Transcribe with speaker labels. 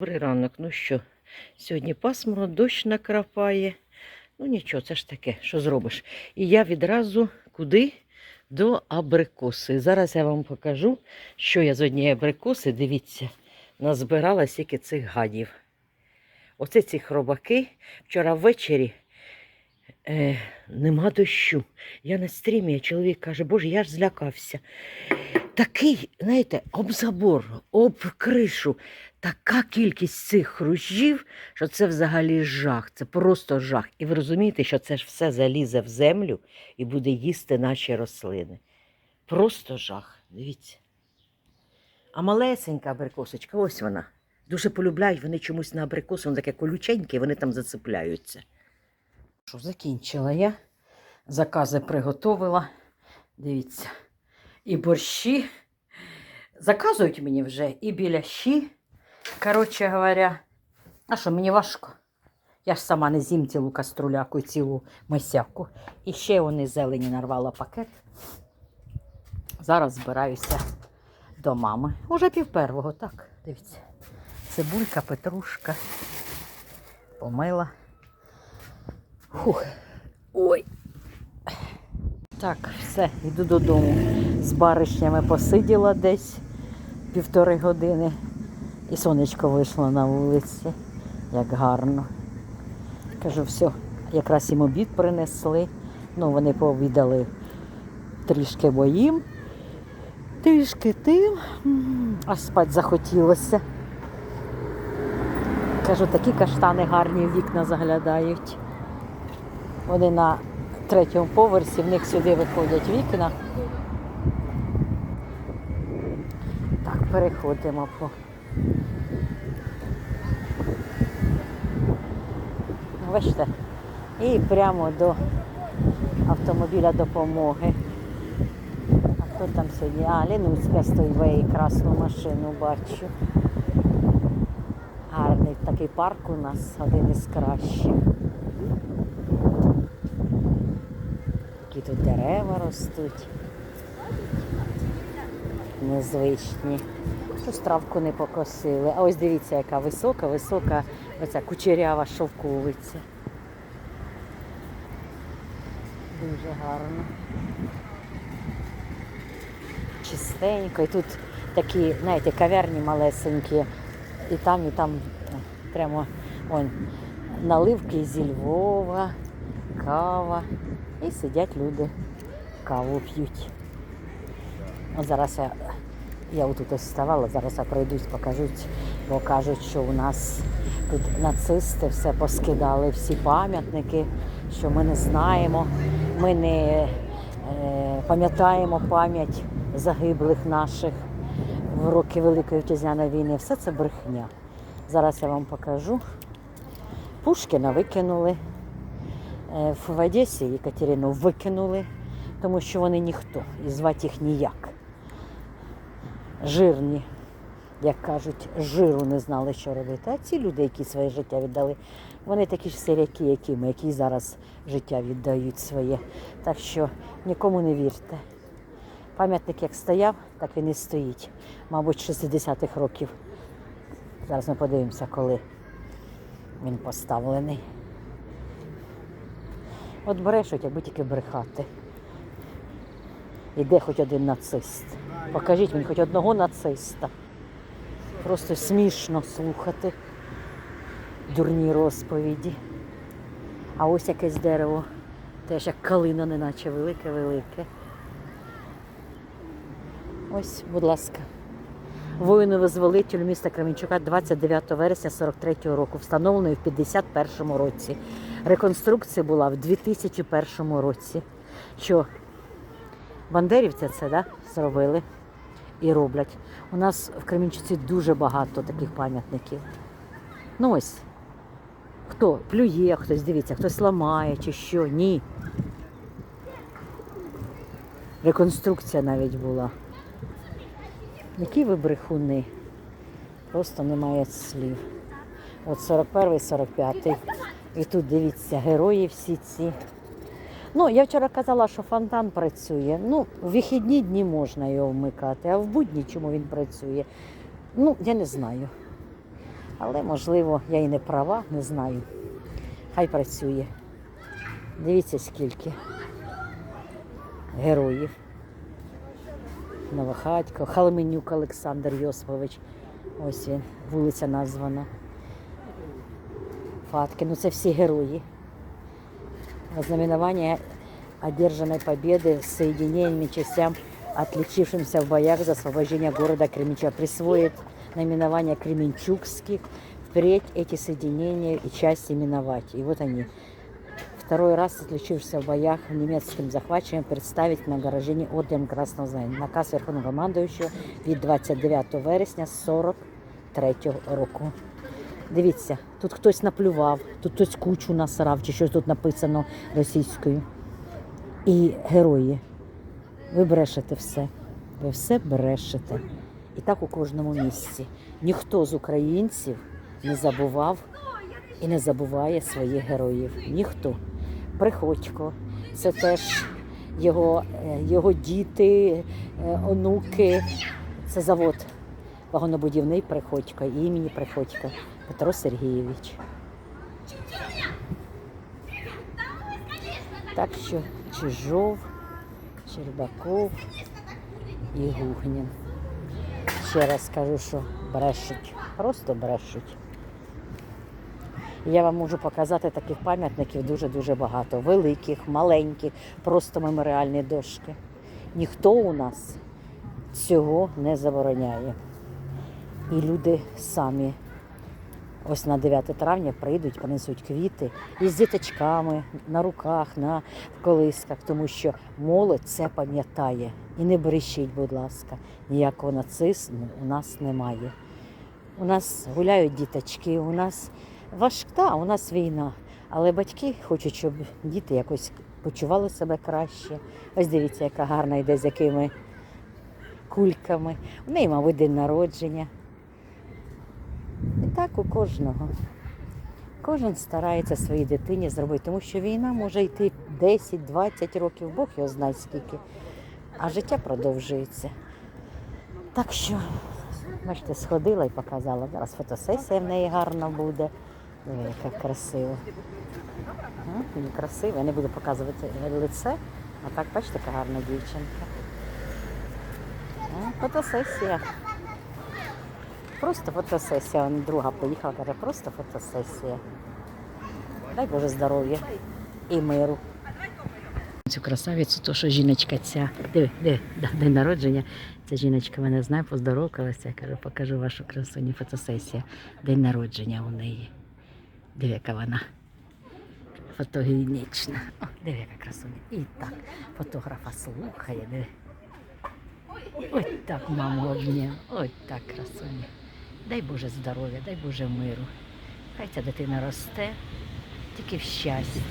Speaker 1: Добрий ранок. Ну що, сьогодні пасмурно, дощ накрапає. Ну нічого, це ж таке, що зробиш. І я відразу куди? До абрикоси. Зараз я вам покажу, що я з однієї абрикоси, дивіться, назбирала стільки цих гадів. Оце ці хробаки. Вчора ввечері е, нема дощу. Я на стрімі, чоловік каже, боже, я ж злякався. Такий, знаєте, об забор, об кришу така кількість цих хрущів, що це взагалі жах, це просто жах. І ви розумієте, що це ж все залізе в землю і буде їсти наші рослини. Просто жах. Дивіться. А малесенька абрикосочка, ось вона. Дуже полюбляють вони чомусь на абрикосу, воно таке колюченьке, вони там зацепляються. Що, закінчила я. Закази приготовила. Дивіться. І борщі. Заказують мені вже і біляші. Коротше говоря, а що мені важко? Я ж сама не з'їм цілу каструляку цілу масяку. І ще вони зелені нарвала пакет. Зараз збираюся до мами. Уже пів первого, так, дивіться. Цибулька, петрушка. Помила. Фух. Ой. Так, все, йду додому. З баришнями посиділа десь півтори години. І сонечко вийшло на вулиці, як гарно. Кажу, все, якраз їм обід принесли. Ну, вони пообідали трішки моїм, трішки тим, М, а спать захотілося. Кажу, такі каштани гарні в вікна заглядають. Вони на третьому поверсі, в них сюди виходять вікна. Так, переходимо по. Бачите? І прямо до автомобіля допомоги. А хто там сьогодні? А, Лінуцька стоїть, красну машину бачу. Гарний такий парк у нас, один із кращих. Які тут дерева ростуть. Незвичні. Щось травку не покосили. А ось дивіться, яка висока, висока оця кучерява шовковиця. Дуже гарно. Чистенько. І тут такі, знаєте, кав'ярні малесенькі. І там, і там прямо он, наливки зі Львова, кава. І сидять люди, каву п'ють. Зараз я, я отут ось ставала, зараз я пройдусь, покажуть, бо кажуть, що у нас тут нацисти все поскидали, всі пам'ятники, що ми не знаємо, ми не е, пам'ятаємо пам'ять загиблих наших в роки Великої Вітчизняної війни. Все це брехня. Зараз я вам покажу. Пушкіна викинули. Е, В Одесі Екатерину викинули, тому що вони ніхто і звати їх ніяк. Жирні, як кажуть, жиру не знали, що робити. А ці люди, які своє життя віддали, вони такі ж сиряки, які ми, які зараз життя віддають своє. Так що нікому не вірте. Пам'ятник як стояв, так він і стоїть. Мабуть, 60-х років. Зараз ми подивимося, коли він поставлений. От брешуть, аби тільки брехати. Іде хоч один нацист. Покажіть мені хоч одного нациста. Просто смішно слухати дурні розповіді. А ось якесь дерево, теж як калина, неначе велике-велике. Ось, будь ласка. Воїну-визволителю міста Кременчука 29 вересня 43 року, встановлений в 51 році. Реконструкція була в 2001 році. Що бандерівці це да, зробили і роблять. У нас в Кременчуці дуже багато таких пам'ятників. Ну ось, хто плює, хтось дивіться, хтось ламає чи що. Ні. Реконструкція навіть була. Які ви брехуни? Просто немає слів. От 41-й, 45-й. І тут дивіться, герої всі ці. Ну, я вчора казала, що фонтан працює. Ну, в вихідні дні можна його вмикати, а в будні чому він працює? Ну, я не знаю. Але, можливо, я і не права, не знаю. Хай працює. Дивіться, скільки героїв. Новохатько, Халменюк Олександр Йосипович. Ось він, вулиця названа. Фатки, ну це всі герої. Ознаменование одержанной победы соединениями частям, отличившимся в боях за освобождение города Кременчуга, присвоит наименование Кременчугских. Впредь эти соединения и части именовать. И вот они. Второй раз отличившийся в боях немецким захватчикам представить на награждение орденом Красного Знамени. Наказ Верховного командуючого від 29 вересня 43 року. Дивіться, тут хтось наплював, тут хтось кучу насрав, чи щось тут написано російською. І герої. Ви брешете все. Ви все брешете. І так у кожному місці. Ніхто з українців не забував і не забуває своїх героїв. Ніхто. Приходько, це теж його, е, його діти, е, онуки. Це завод вагонобудівний Приходько, імені Приходько Петро Сергійович. Так що Чижов, Щербаков і Гугнін. Ще раз скажу, що брешуть, просто брешуть. Я вам можу показати таких пам'ятників дуже-дуже багато. Великих, маленьких, просто меморіальні дошки. Ніхто у нас цього не забороняє. І люди самі ось на 9 травня прийдуть, понесуть квіти із діточками на руках, на колисках, тому що молодь це пам'ятає. І не брешіть, будь ласка, ніякого нацизму у нас немає. У нас гуляють діточки, у нас важка, у нас війна. Але батьки хочуть, щоб діти якось почували себе краще. Ось дивіться, яка гарна йде з якими кульками. У неї, мабуть, день народження. І так у кожного. Кожен старається своїй дитині зробити, тому що війна може йти 10-20 років, Бог його знає скільки, а життя продовжується. Так що, бачите, сходила і показала. Зараз фотосесія в неї гарна буде. Диви, яка красива. А, Дуже красива. Я не буду показувати лице, а так, бачите, яка гарна дівчинка. Фотосесія. Просто фотосесія. Вон Друга поїхала, каже, просто фотосесія. Дай Боже здоров'я і миру. Цю красавицю, то що жіночка ця. Диви, диви, день народження. Ця жіночка мене знає, поздоровкалася. Кажу, покажу вашу красуню фотосесія. День народження у неї. Диви, яка вона. Фотогенічна. О, диви, яка красуня. І так, фотографа слухає. Ось так мамо, обняв. Ось так красуня. Дай Боже здоров'я, дай Боже миру. Хай ця дитина росте, тільки в щасті.